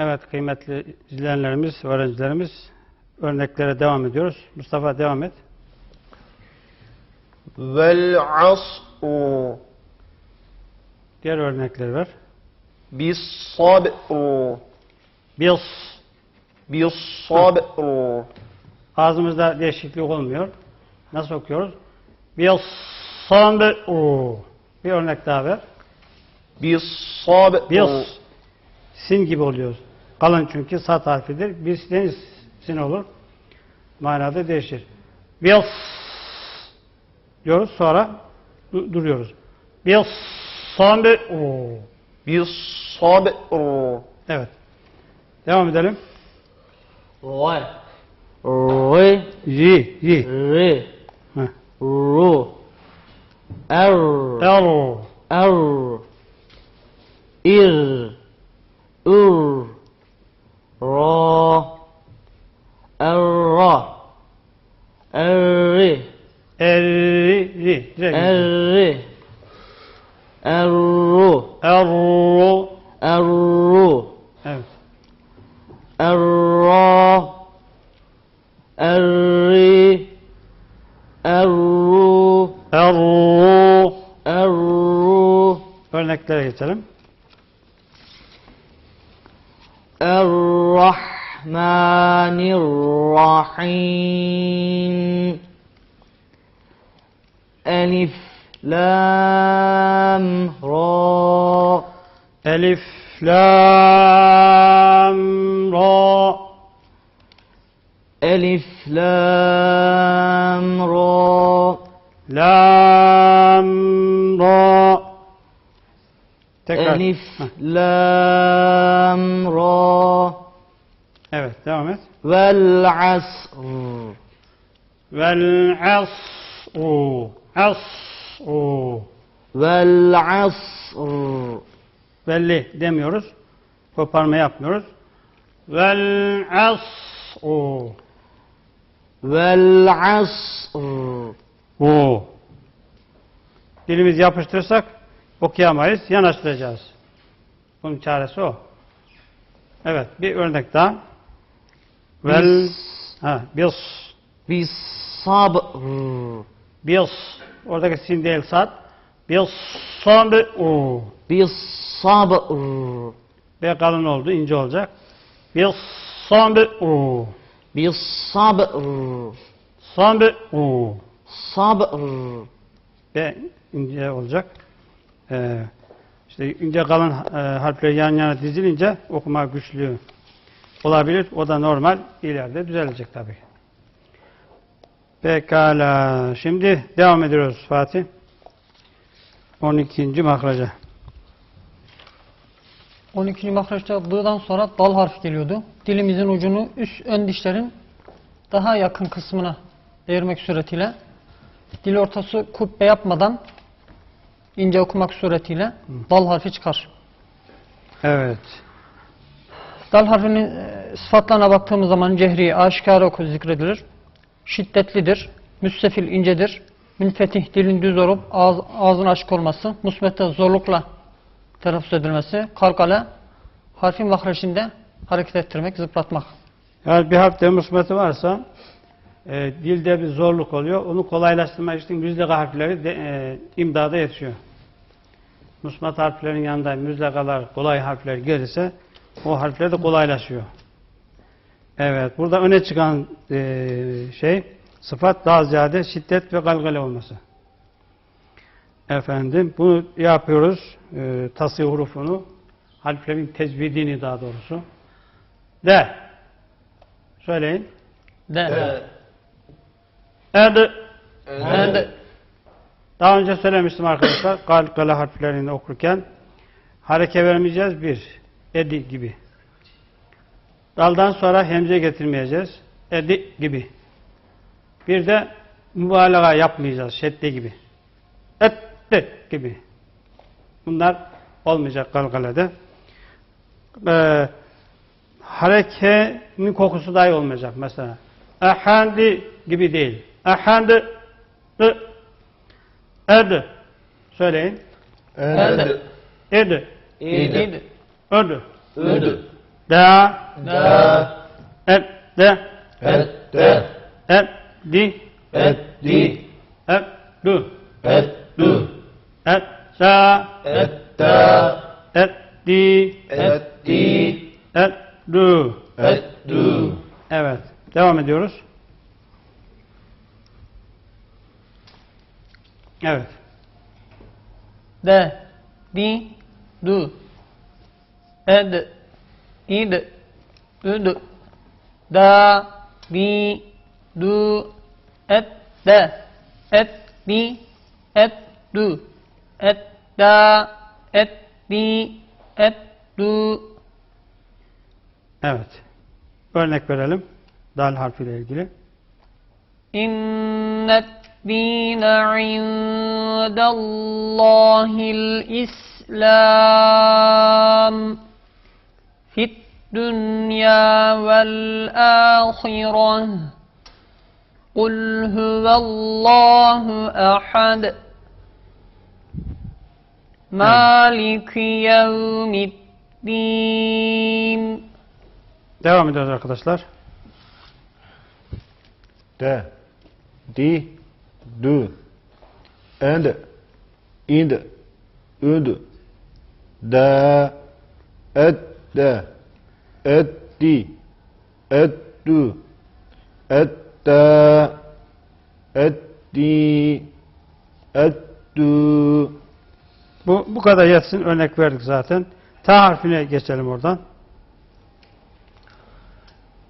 Evet kıymetli izleyenlerimiz, öğrencilerimiz örneklere devam ediyoruz. Mustafa devam et. Vel as'u Diğer örnekleri ver. Bis sab'u Bis Bis sab'u Ağzımızda değişiklik olmuyor. Nasıl okuyoruz? Bis sab'u Bir örnek daha ver. Bis sab'u Bis Sin gibi oluyoruz. Kalın çünkü sat harfidir. Bir deniz sin olur. Manada değişir. Bils diyoruz sonra duruyoruz. Bils sabe o. Bils sabe. Evet. Devam edelim. Oy. Oy. Yi. Yi. Ri. Ru. Er. Er. Er. Ir. Ir. Elif Lam Ra. Lam Ra. Tekrar. Elif Lam Ra. Evet devam et. Vel Asr. Vel Asr. Asr. Vel Asr. Velli demiyoruz. Koparma yapmıyoruz. Vel Asr. Vel asr. Oo. Dilimiz yapıştırırsak okuyamayız, yanaştıracağız. Bunun çaresi o. Evet, bir örnek daha. Vel ha, bis. Bis sabr. Bis. Oradaki sin değil sad. Bis sabr. Bis sabr. Ve kalın oldu, ince olacak. Bis sabr. Bis sabr. Sabr. Oo. Sabr. Ve ince olacak. Ee, işte ince kalın e, harfleri yan yana dizilince okuma güçlüğü olabilir. O da normal. İleride düzelecek tabii. Pekala. Şimdi devam ediyoruz Fatih. 12. makraca. 12. mahreçte dı'dan sonra dal harfi geliyordu. Dilimizin ucunu üst ön dişlerin daha yakın kısmına değirmek suretiyle dil ortası kubbe yapmadan ince okumak suretiyle dal harfi çıkar. Evet. Dal harfinin e, sıfatlarına baktığımız zaman cehri, aşikar oku zikredilir. Şiddetlidir, müstefil incedir, münfetih dilin düz olup ağız, ağzın açık olması, musmette zorlukla telaffuz edilmesi, kalkale harfin mahreçinde hareket ettirmek, zıplatmak. Yani bir harfte musbeti varsa e, dilde bir zorluk oluyor. Onu kolaylaştırmak için müzleka harfleri de, e, imdada yetişiyor. Musmat harflerin yanında müzlekalar, kolay harfler gelirse o harfler de kolaylaşıyor. Evet, burada öne çıkan e, şey sıfat daha ziyade şiddet ve galgale olması. Efendim, bunu yapıyoruz. E, tasih hurufunu, harflerin tecvidini daha doğrusu. De. Söyleyin. De. Ed. Ed. Daha önce söylemiştim arkadaşlar. Galgale harflerini okurken hareke vermeyeceğiz. Bir. Edi gibi. Daldan sonra hemze getirmeyeceğiz. Edi gibi. Bir de mübalağa yapmayacağız. Şedde gibi. Etti gibi. Bunlar olmayacak galgalede. Ee, harekenin kokusu dahi olmayacak mesela. Ehandi gibi değil. Ehandi ı, ed. Söyleyin. Ed. Ed. İd. Öd. Öd. Da. Da. Et. De. Et. De. Et. Di. Et. Di. Et. Du. Et. Du. Et. Sa. Et. Da. Et. Di. Et. Di. Et. Du. Et. Du. Evet. Devam ediyoruz. Evet. de, di, du, ed, id, üd, da, di, du, et, de, et, di, et, du, Etta, etti, ettu. Evet. Örnek verelim. Dal harfiyle ilgili. İnnet dîne indallâhil İslam. Fit الدنيا والآخرة قل هو الله أحد Malik yevmiddin. Devam ediyoruz arkadaşlar. De, di, du, and, ind, üd, da, et, de, et, di, et, du, et, da, et, di, et, du, bu, bu kadar yetsin. Örnek verdik zaten. Ta harfine geçelim oradan.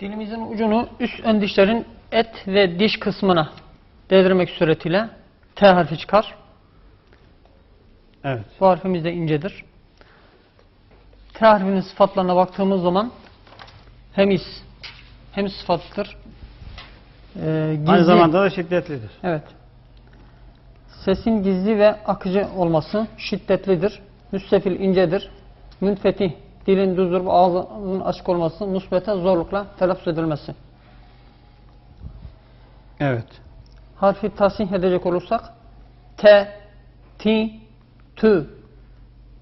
Dilimizin ucunu üst ön dişlerin et ve diş kısmına değdirmek suretiyle T harfi çıkar. Evet. Bu harfimiz de incedir. T harfinin sıfatlarına baktığımız zaman hem is hem sıfattır. Ee, gizli, Aynı zamanda da şiddetlidir. Evet. Sesin gizli ve akıcı olması şiddetlidir. Müstefil incedir. Münfetih dilin düz durup ağzının açık olması, musbete zorlukla telaffuz edilmesi. Evet. harfi tasih edecek olursak te, ti, tü,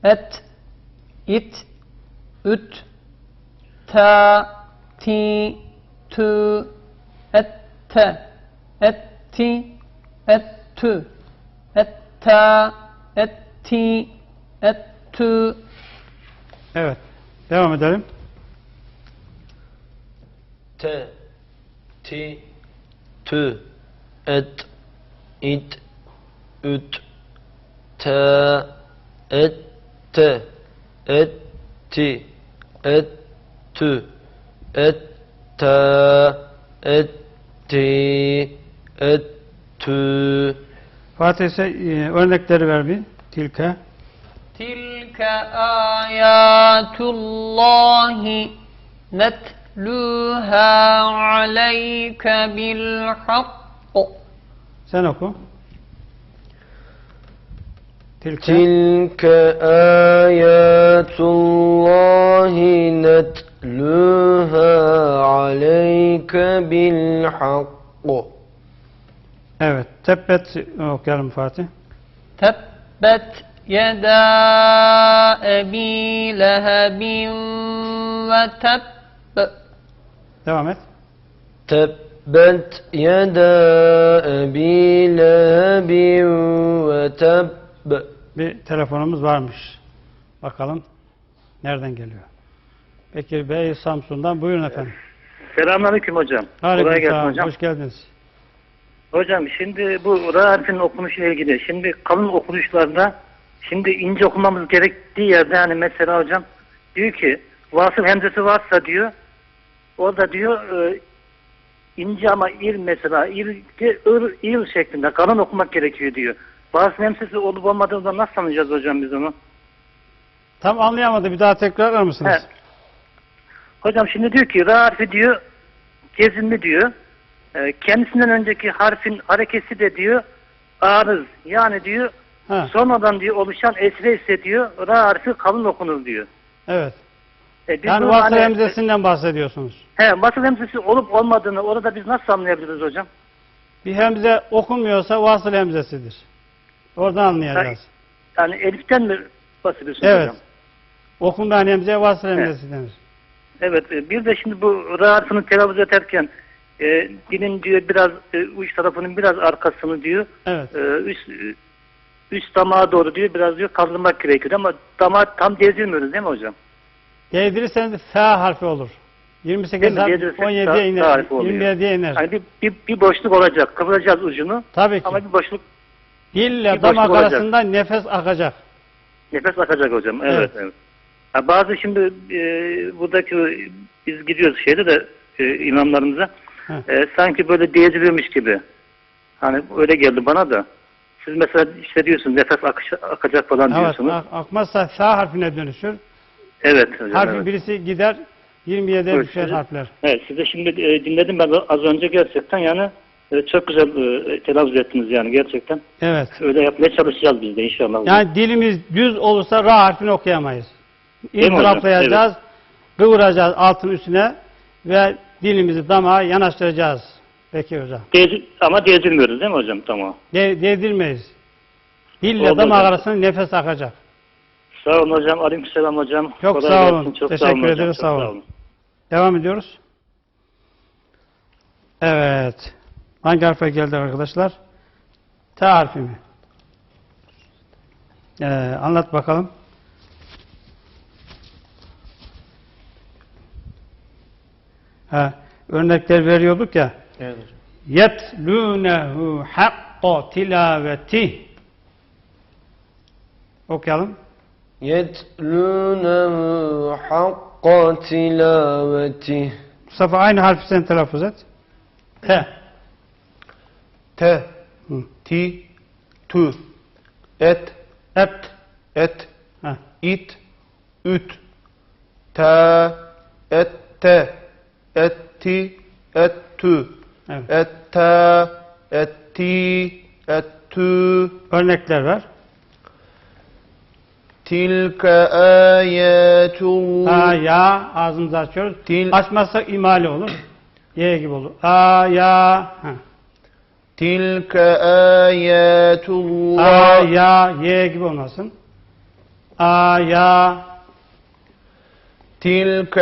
et, it, üt, ta, ti, tü, et, te, et, ti, et, tü, et, ta, et, ti, et, tü, Evet. Devam edelim. T, Ti, Tü, Et, İt, Üt, Te, Et, Te, Et, Ti, Et, Tü, Fatih'e örnekleri ver bir. Tilke. Tilke ayatullahi netluha aleyke bil hakku. Sen oku. تلك, تلك آيات الله نتلوها عليك بالحق Evet. Tebbet okuyalım Fatih. Tebbet yeda ebi lehebin ve tebb. Devam et. Tebbet yeda ebi lehebin ve tebb. Bir telefonumuz varmış. Bakalım nereden geliyor. Bekir Bey Samsun'dan buyurun efendim. Selamünaleyküm hocam. Aleyküm Kolay gelsin hocam. Hoş geldiniz. Hocam şimdi bu ra harfinin okunuşuyla ilgili. Şimdi kalın okunuşlarda şimdi ince okumamız gerektiği yerde hani mesela hocam diyor ki vasıl hemzesi varsa diyor orada diyor e, ince ama il mesela il, ır, il şeklinde kalın okumak gerekiyor diyor. Vasıl hemzesi olup olmadığında nasıl anlayacağız hocam biz onu? Tam anlayamadı. Bir daha tekrarlar mısınız? He. Hocam şimdi diyor ki ra harfi diyor gezinli diyor. E, kendisinden önceki harfin harekesi de diyor arız. Yani diyor Ha, sonradan diyor oluşan esre ise diyor ra harfi kalın okunur diyor. evet. E, biz Yani vasıl hani- hemzesinden bahsediyorsunuz. He, vasıl hemzesi olup olmadığını orada biz nasıl anlayabiliriz hocam? Bir hemze okunmuyorsa vasıl hemzesidir. Oradan anlayacağız. Yani eliften mi bahsediyorsunuz Evet. hocam? Okunmayan hemzeye vasıl hemzesi denir. Evet, bir de şimdi bu ra harfini telaffuz ederken e, dilin diyor biraz e, uç tarafının biraz arkasını diyor. Evet. E, üst üst damağa doğru diyor biraz diyor kaldırmak gerekiyor ama damağı tam gezdirmiyoruz değil mi hocam? Değdirirseniz F harfi olur. 28 Değil mi? harf Değdirirsek F 17'ye iner. harfi oluyor. 27'ye iner. Hani bir, bir, bir boşluk olacak. Kıvıracağız ucunu Tabii ki. ama bir boşluk Dille bir damak boşluk olacak. arasında nefes akacak. nefes akacak hocam. Evet. Evet. evet. Ha, bazı şimdi e, buradaki biz gidiyoruz şeyde de e, imamlarımıza. E, sanki böyle değdiriyormuş gibi. Hani öyle geldi bana da. Siz mesela işte diyorsunuz nefes akış, akacak falan Evet, diyorsunuz. ak- akmazsa F harfine dönüşür. Evet hocam. Harfin evet. birisi gider, 27'ye Evet, düşer sizi- harfler. Evet size şimdi e, dinledim ben az önce gerçekten yani e, çok güzel e, telaffuz ettiniz yani gerçekten. Evet. Öyle yapmaya çalışacağız biz de inşallah. Yani dilimiz düz olursa Ra harfini okuyamayız. Hocam? İndiraplayacağız, kıvıracağız altın üstüne ve dilimizi damağa yanaştıracağız. Peki hocam. Değdir- ama değdirmiyoruz değil mi hocam? Tamam. De değdirmeyiz. Dille Oldu damak hocam. arasında nefes akacak. Sağ olun hocam. Aleykümselam hocam. Çok Kolay sağ olun. Çok Teşekkür sağ olun hocam. ederiz, Çok sağ olun. Devam ediyoruz. Evet. Hangi harfe geldik arkadaşlar? T harfi mi? Ee, anlat bakalım. Ha, örnekler veriyorduk ya. Evet. Yetlûnehu tilaveti. Okuyalım. Yetlûnehu hakka tilaveti. Mustafa aynı harfi sen telaffuz et. T. T. Hı. Ti. Tu. Et. Et. Et. Ha. İt. Üt. Te. Et. Te etti, ettü, Evet. ette, etti, ettü, Örnekler var. tilke ayetullah. A, ya ağzımızı açıyoruz. Til- Açmazsak imale olur. Y gibi olur. A, ya. Ha. Tilke A, ayetullah. ya, Y gibi olmasın. A, ya. تلك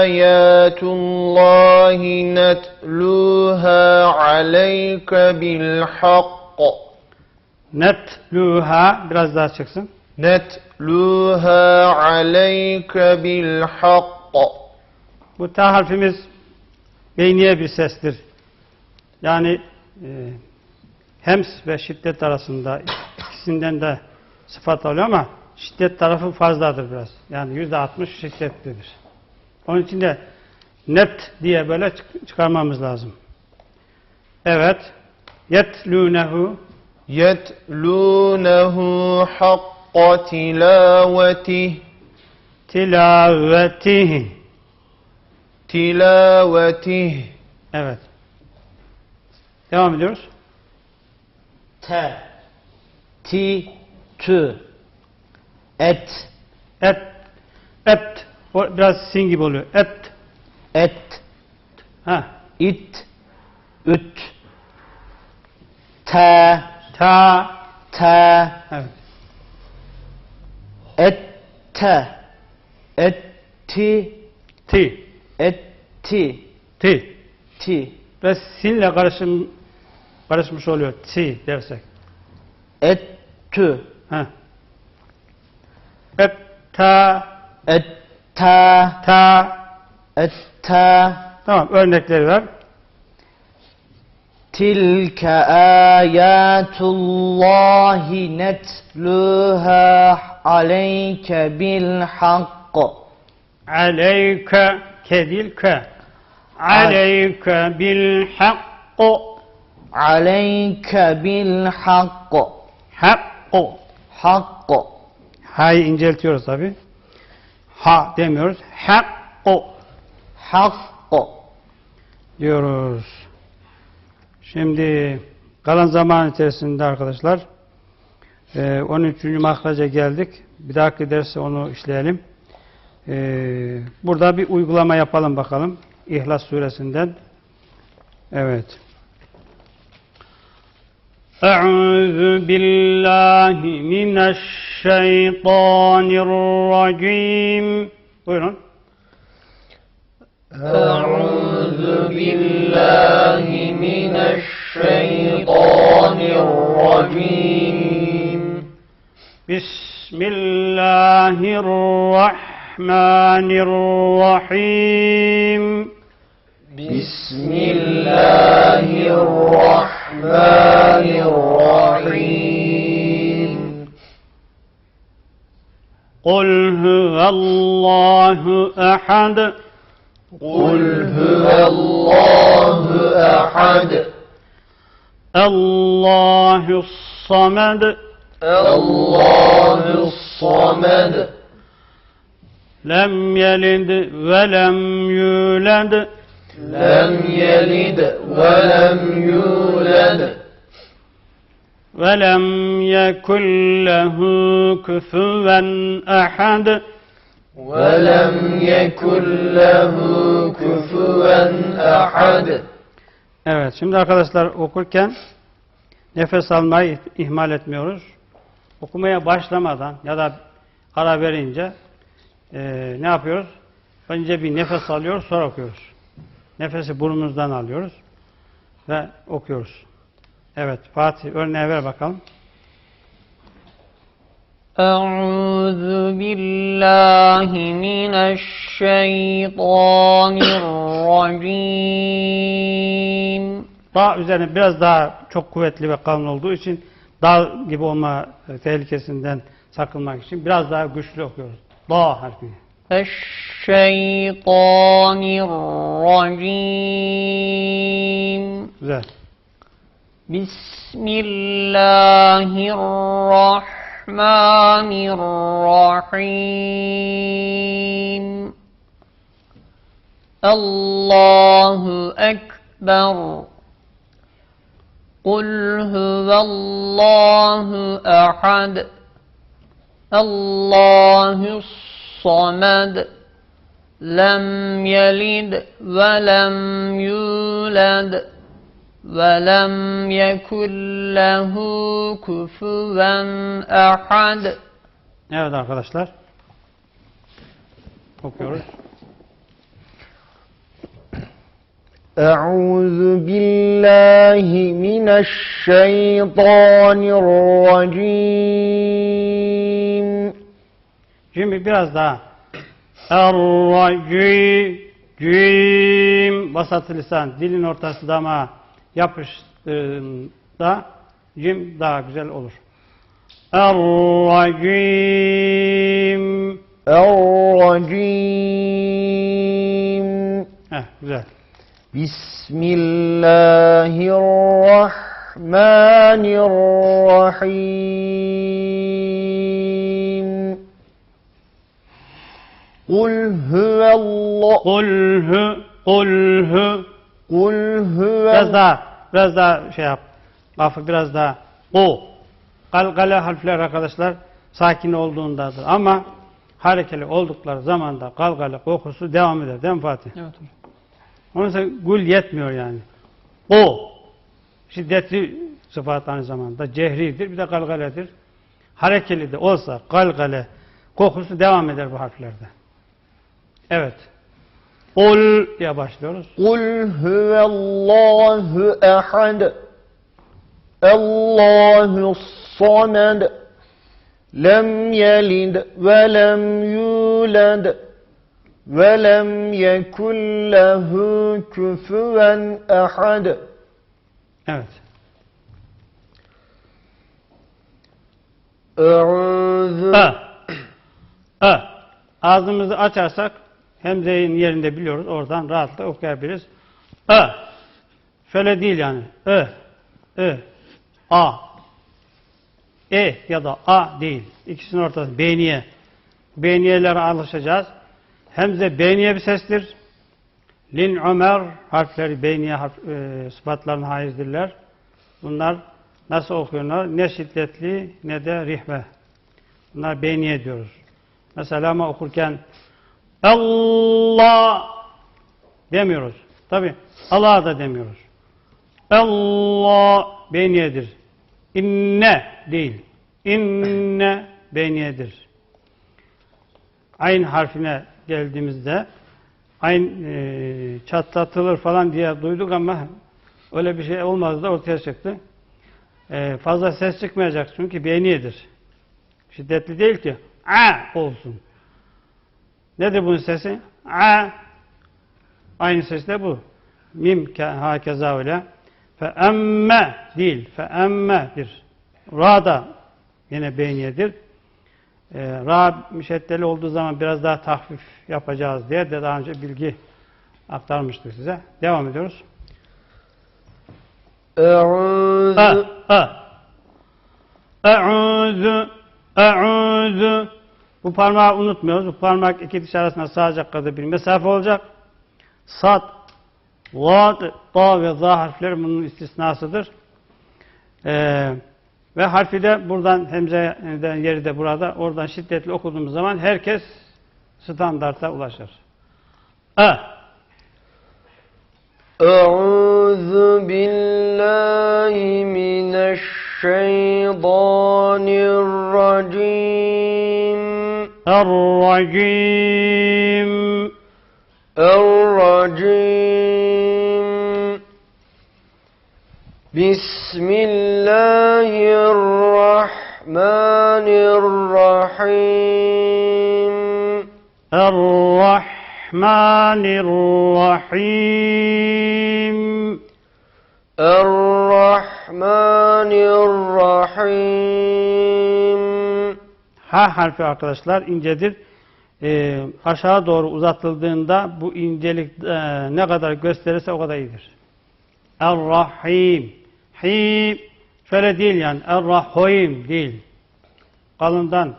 آيات الله نتلوها عليك بالحق Net, luha. Biraz daha çıksın. نتلوها عليك بالحق Bu ta harfimiz beyniye bir sestir. Yani e, hems ve şiddet arasında ikisinden de sıfat alıyor ama şiddet tarafı fazladır biraz. Yani yüzde altmış şiddetlidir. Onun için de net diye böyle çıkarmamız lazım. Evet. Yetlûnehu Yetlûnehu hakka tilavetihi Tilavetihi Tilavetihi Evet. Devam ediyoruz. T Ti Tü Et. Et. Et. O biraz sin gibi oluyor. Et. Et. Ha. it, üt, te, Ta. te, Evet. ette, etti, Ti. etti, Ti. ti, Ve sinle karışım, karışmış oluyor. Ti dersek. ettü, Ha. التا التا تا التا تمام örnekleri var تلك آيات الله نتلوها عليك بالحق. عليك كذلك عليك بالحق. عليك بالحق. حق حق, حق. Ha'yı inceltiyoruz tabi. Ha demiyoruz. Hakkı Hakkı. diyoruz. Şimdi kalan zaman içerisinde arkadaşlar e, 13. mahraca geldik. Bir dahaki derste onu işleyelim. E, burada bir uygulama yapalım bakalım. İhlas suresinden. Evet. أعوذ بالله من الشيطان الرجيم. Buyurun. أعوذ بالله من الشيطان الرجيم. بسم الله الرحمن الرحيم. بسم الله الرحمن الرحيم. قل هو الله أحد. قل هو الله أحد. الله الصمد. الله الصمد. لم يلد ولم يولد. لم يلد ولم يولد. ولم يكن له كفوا أحد ولم يكن له كفوا أحد Evet, şimdi arkadaşlar okurken nefes almayı ihmal etmiyoruz. Okumaya başlamadan ya da ara verince eee, ne yapıyoruz? Önce bir nefes alıyoruz, sonra okuyoruz. Nefesi burnumuzdan alıyoruz ve okuyoruz. Evet Fatih örneğe ver bakalım. Euzu billahi mineşşeytanirracim. Dağ üzerine biraz daha çok kuvvetli ve kalın olduğu için dağ gibi olma tehlikesinden sakınmak için biraz daha güçlü okuyoruz. Dağ harfini. Eşşeytanirracim. Güzel. بسم الله الرحمن الرحيم. الله أكبر. قل هو الله أحد. الله الصمد. لم يلد ولم يولد. ولم يكن له كفوا أحد Evet arkadaşlar. Okuyoruz. أعوذ بالله من الشيطان الرجيم Şimdi biraz daha. Er-Racim. Vasat lisan. Dilin ortası dama yapıştığında cim daha güzel olur. Er-Racim Er-Racim Heh, güzel. Bismillahirrahmanirrahim Kul huvallahu Kul hu Kul hu Kul huve... Biraz daha, biraz daha şey yap. Lafı biraz daha. Ku. Galgale harfler arkadaşlar sakin olduğundadır. Ama harekeli oldukları zaman zamanda galgale kokusu devam eder. Değil mi Fatih? Evet. Onun için gül yetmiyor yani. Ku. Şiddetli sıfat aynı zamanda. Cehridir bir de galgaledir. Harekeli de olsa galgale kokusu devam eder bu harflerde. Evet. Kul diye başlıyoruz. Kul huvallahu ehad. Allahu samed. Lem yelid ve lem yulad. Ve lem yekun lehu küfüven ehad. Evet. Ağzımızı açarsak hemzeyin yerinde biliyoruz. Oradan rahatlıkla okuyabiliriz. Ö. Şöyle değil yani. Ö. Ö. A. E ya da A değil. İkisinin ortası. Beyniye. Beyniyelere alışacağız. Hemze beyniye bir sestir. Lin Ömer harfleri beyniye harf, e, sıfatlarına haizdirler. Bunlar nasıl okuyorlar? Ne şiddetli ne de rihve. Bunlar beyniye diyoruz. Mesela ama okurken Allah demiyoruz. Tabi Allah da demiyoruz. Allah beyniyedir. İnne değil. İnne beyniyedir. Ayn harfine geldiğimizde aynı e, çatlatılır falan diye duyduk ama öyle bir şey olmaz da ortaya çıktı. E, fazla ses çıkmayacak çünkü beyniyedir. Şiddetli değil ki. A olsun. Nedir bunun sesi? A. Aynı ses de bu. Mim hakeza öyle. Fe emme değil. Fe emme bir. Ra da yine beyniyedir. E, ra müşeddeli olduğu zaman biraz daha tahfif yapacağız diye de daha önce bilgi aktarmıştık size. Devam ediyoruz. E'udhu E'udhu E'udhu bu parmağı unutmuyoruz. Bu parmak iki diş arasında sağacak kadar bir mesafe olacak. Sat, vat, ta ve za harfleri bunun istisnasıdır. Ee, ve harfi de buradan hemzeden yeri de burada. Oradan şiddetli okuduğumuz zaman herkes standarta ulaşır. E. Euzu billahi mineşşeytanirracim Er-Racim. الرجيم. بسم الله الرحمن الرحيم. الرحمن الرحيم. الرحمن الرحيم. Ha harfi arkadaşlar incedir. Ee, aşağı doğru uzatıldığında bu incelik e, ne kadar gösterirse o kadar iyidir. Er-Rahim. Him. Şöyle değil yani. Er-Rahim değil. Kalından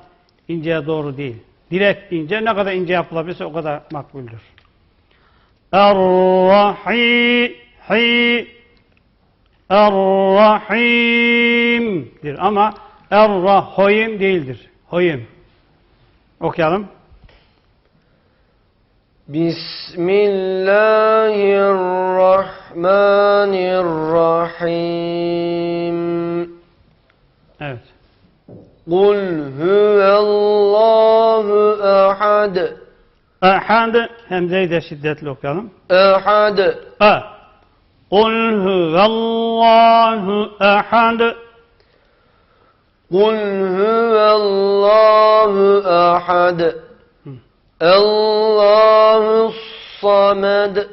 inceye doğru değil. Direkt ince. Ne kadar ince yapılabilirse o kadar makbuldür. Er-Rahim. Hi. Er-Rahim'dir ama Er-Rahim değildir. Huyum. Okuyalım. Bismillahirrahmanirrahim. Evet. Kul huvallahu ehad. Ehad. Hemzeyi de şiddetli okuyalım. Ehad. E. Kul huvallahu ehad. Ehad. قل هو الله أحد الله الصمد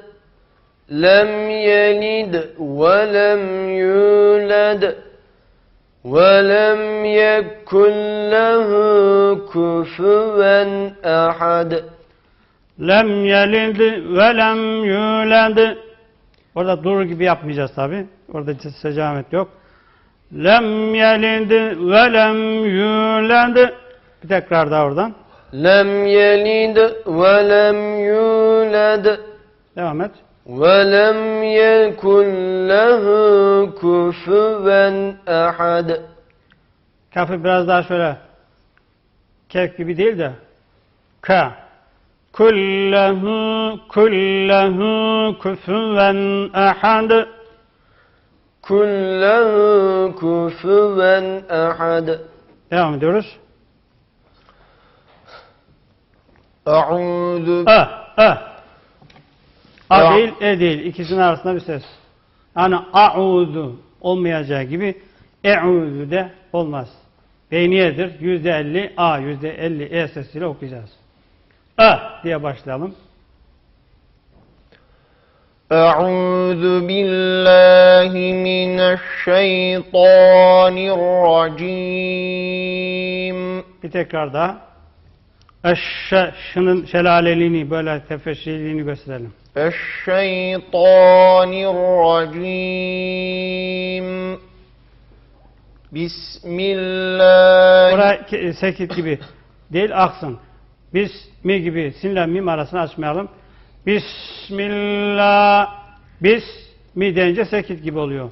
لم يلد ولم يولد ولم يكن له كفوا أحد Lem yelid ve lem yulad. Orada dur gibi yapmayacağız tabi. Orada secamet yok. Lem yelid ve lem yulad. Bir tekrar daha oradan. Lem yelid ve lem yulad. Devam et. Ve lem yekun lehu kufuven ahad. Kafı biraz daha şöyle. Kef gibi değil de. Ka. Kullahu kullahu kufuven ahad. Kullen kufuven ehad. Devam ediyoruz. Eûzu... E, e. A değil, e değil. İkisinin arasında bir ses. Yani a'udu olmayacağı gibi e'udu de olmaz. Beyniyedir. Yüzde elli A, yüzde elli E sesiyle okuyacağız. E diye başlayalım. أعوذ بالله من الشيطان الرجيم Bir tekrar daha. Eşşe, şının şelaleliğini, böyle tefeşiliğini gösterelim. الشيطان الرجيم بسم الله Buraya ke- sekit gibi değil, aksın. Biz mi gibi sinle mim arasını açmayalım. Bismillah. Bis mi deyince sekit gibi oluyor.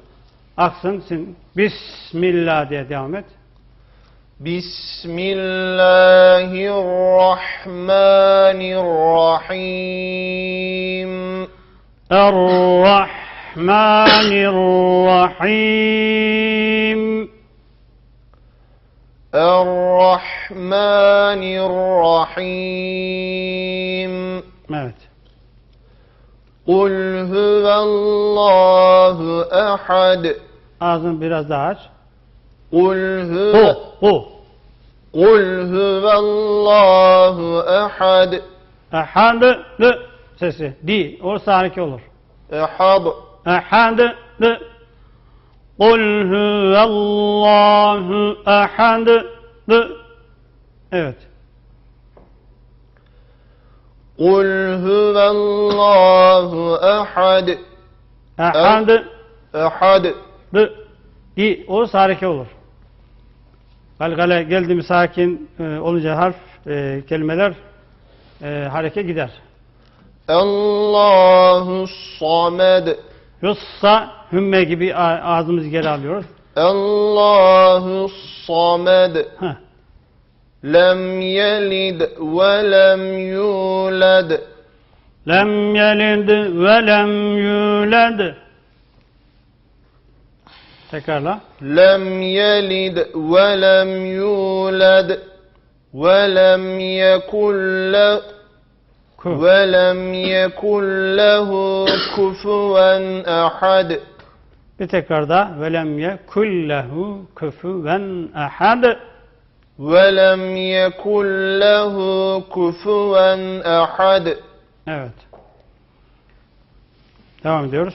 Aksın sin. Bismillah diye devam et. Bismillahirrahmanirrahim. Errahmanirrahim. Errahmanirrahim. Evet. Kul huvallahu ehad. Ağzını biraz daha aç. Kul huve. Hu. Hu. Kul huvallahu ehad. Ehad. Lı. Sesi. Değil. Orası harika olur. Ehad. Ehad. Lı. Kul huvallahu ehad. Lı. Evet. قل هو الله أحد Ehad. أحد Lı. Di. Orası hareke olur. Galgale geldi mi sakin e, olunca harf, e, kelimeler e, hareke gider. الله الصمد Yussa, hümme gibi a- ağzımızı geri alıyoruz. الله الصمد Heh. لم يلد ولم يولد Lem yelid ve lem yulad. Tekrarla. لم يلد ولم يولد ولم يكن له Ku. ولم يكن له كفوا أحد Bir tekrar da ve lem yekullehu kufuven ahad. ولم يكن له كفوا أحد. Evet. Devam ediyoruz.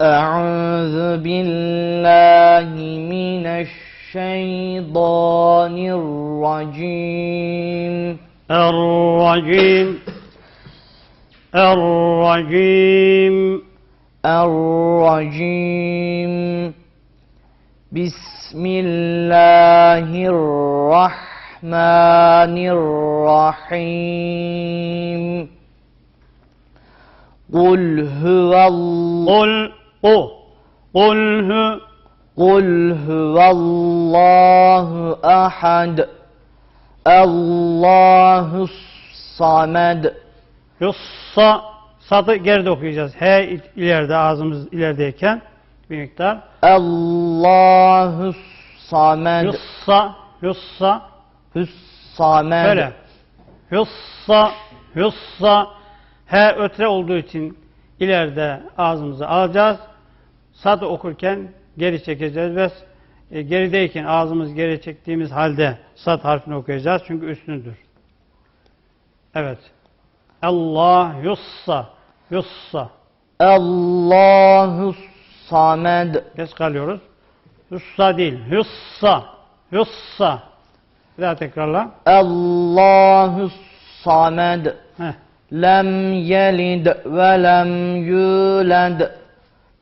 أعوذ بالله من الشيطان الرجيم. الرجيم. الرجيم. الرجيم. بسم الله الرحمن الرحيم قل هو الله قل قو قل هو قل هو الله أحد الله الصمد yussa sadı geride okuyacağız. He ileride ağzımız ilerideyken bir miktar. Allahu samed. Yussa, yussa. Hüssamed. Böyle. Yussa, yussa. He ötre olduğu için ileride ağzımızı alacağız. Sad okurken geri çekeceğiz ve e, gerideyken ağzımız geri çektiğimiz halde sad harfini okuyacağız. Çünkü üstündür. Evet. Allah yussa. Yussa. Allahu Samed. Kes kalıyoruz. Hüssa değil. Hüssa. Hüssa. Bir daha tekrarla. Allahü samed. Heh. Lem yelid ve lem yulad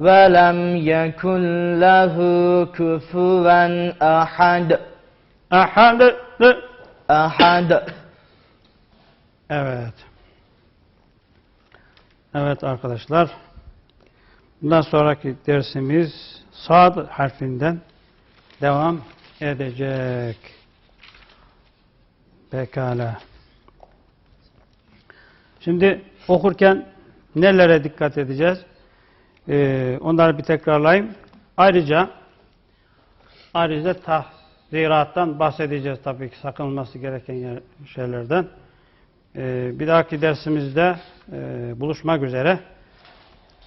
ve lem yekun lehu küfüven ahad. Ahad. Ahad. Evet. Evet arkadaşlar. Bundan sonraki dersimiz sad harfinden devam edecek. Pekala. Şimdi okurken nelere dikkat edeceğiz? Ee, onları bir tekrarlayayım. Ayrıca ayrıca tahzirattan bahsedeceğiz tabii ki sakınılması gereken şeylerden. Ee, bir dahaki dersimizde e, buluşmak üzere.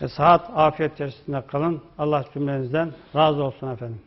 E, saat afiyet içerisinde kalın. Allah cümlenizden razı olsun efendim.